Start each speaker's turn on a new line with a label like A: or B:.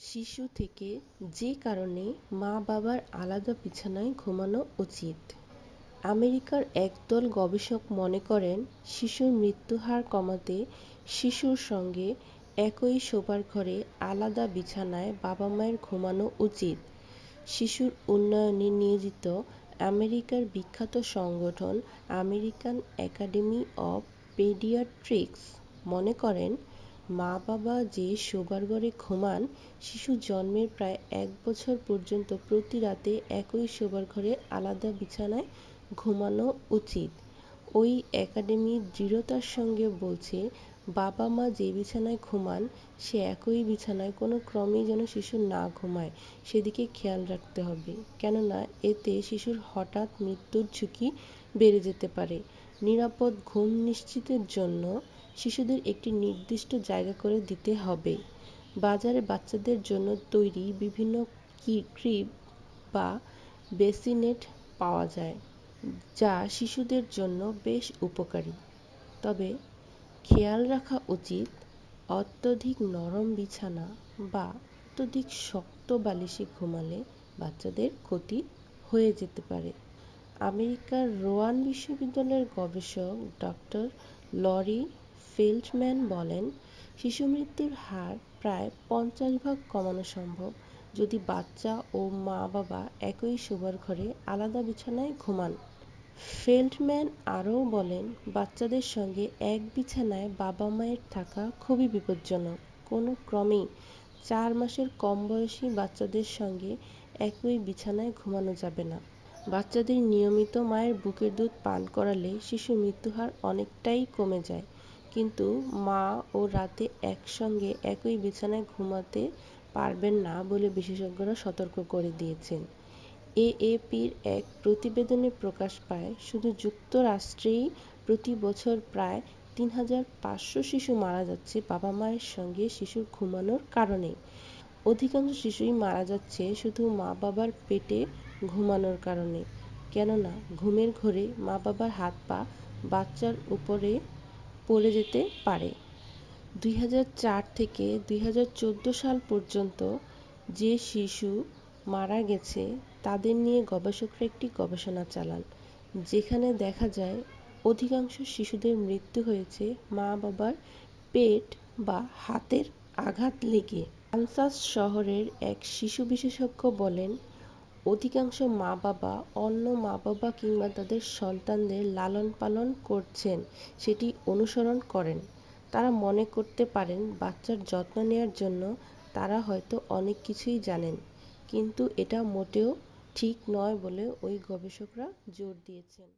A: শিশু থেকে যে কারণে মা-বাবার আলাদা বিছানায় ঘুমানো উচিত। আমেরিকার একদল গবেষক মনে করেন, শিশুর মৃত্যুর হার কমাতে শিশুর সঙ্গে একই শোবার ঘরে আলাদা বিছানায় বাবা-মায়ের ঘুমানো উচিত। শিশুর উন্নয়নে নিয়োজিত আমেরিকার বিখ্যাত সংগঠন আমেরিকান একাডেমি অব পেডিয়াট্রিক্স মনে করেন মা-বাবা যে শোবার ঘরে ঘুমান, শিশু জন্মের প্রায় এক বছর পর্যন্ত প্রতি রাতে একই শোবার ঘরে আলাদা বিছানায় ঘুমানো উচিত। ওই একাডেমি দৃঢ়তার সঙ্গে বলছে, বাবা-মা যে বিছানায় ঘুমান, সে একই বিছানায় কোনো ক্রমেই যেন শিশু না ঘুমায়। সেদিকে খেয়াল রাখতে হবে। কেননা এতে শিশুর হঠাৎ মৃত্যুর ঝুঁকি বেড়ে যেতে পারে। নিরাপদ ঘুম নিশ্চিতের জন্য শিশুদের একটি নির্দিষ্ট জায়গা করে দিতে হবে। বাজারে বাচ্চাদের জন্য তৈরি বিভিন্ন ক্রিব বা বেসিনেট পাওয়া যায়, যা শিশুদের জন্য বেশ উপকারী। তবে খেয়াল রাখা উচিত, অত্যধিক নরম বিছানা বা অত্যধিক শক্ত বালিশে ঘুমালে বাচ্চাদের ক্ষতি হয়ে যেতে পারে। আমেরিকার রোয়ান বিশ্ববিদ্যালয়ের গবেষক ডক্টর লরি ফেল্ডম্যান বলেন শিশু মৃত্যুর হার প্রায় পঞ্চাশ ভাগ কমানো সম্ভব যদি বাচ্চা ও মা-বাবা একই শোবার ঘরে আলাদা বিছানায় ঘুমান। ফেল্ডম্যান আরও বলেন, বাচ্চাদের সঙ্গে এক বিছানায় বাবা-মায়ের থাকা খুবই বিপজ্জনক। কোনো ক্রমেই চার মাসের কম বয়সী বাচ্চাদের সঙ্গে একই বিছানায় ঘুমানো যাবে না। বাচ্চাদের নিয়মিত মায়ের বুকের দুধ পান করালে শিশুর মৃত্যুর হার অনেকটাই কমে যায়। কিন্তু মা ও রাতে একসঙ্গে একই বিছানায় ঘুমাতে পারবেন না বলে বিশেষজ্ঞরা সতর্ক করে দিয়েছেন। এএপির এক প্রতিবেদনে প্রকাশ পায়, শুধু যুক্তরাষ্ট্রেই প্রতি বছর প্রায় তিন হাজার পাঁচশো শিশু মারা যাচ্ছে বাবা মায়ের সঙ্গে শিশুর ঘুমানোর কারণে। অধিকাংশ শিশুই মারা যাচ্ছে শুধু মা বাবার পেটে ঘুমানোর কারণে। কেননা, ঘুমের ঘোরে মা বাবার হাত পা বাচ্চার উপরে পড়ে যেতে পারে। দুই হাজার চার থেকে দুই হাজার চোদ্দ সাল পর্যন্ত যে শিশু মারা গেছে, তাদের নিয়ে গবেষকরা একটি গবেষণা চালান, যেখানে দেখা যায় অধিকাংশ শিশুদের মৃত্যু হয়েছে মা বাবার পেট বা হাতের আঘাত লেগে। কানসাস শহরের এক শিশু বিশেষজ্ঞ বলেন অধিকাংশ মা বাবা অন্য মা বাবা কিংবা তাদের সন্তানদের লালন পালন করছেন, সেটি অনুসরণ করেন। তারা মনে করতে পারেন, বাচ্চার যত্ন নেওয়ার জন্য তারা হয়তো অনেক কিছুই জানেন, কিন্তু এটা মোটেও ঠিক নয় বলে ওই গবেষকরা জোর দিয়েছেন।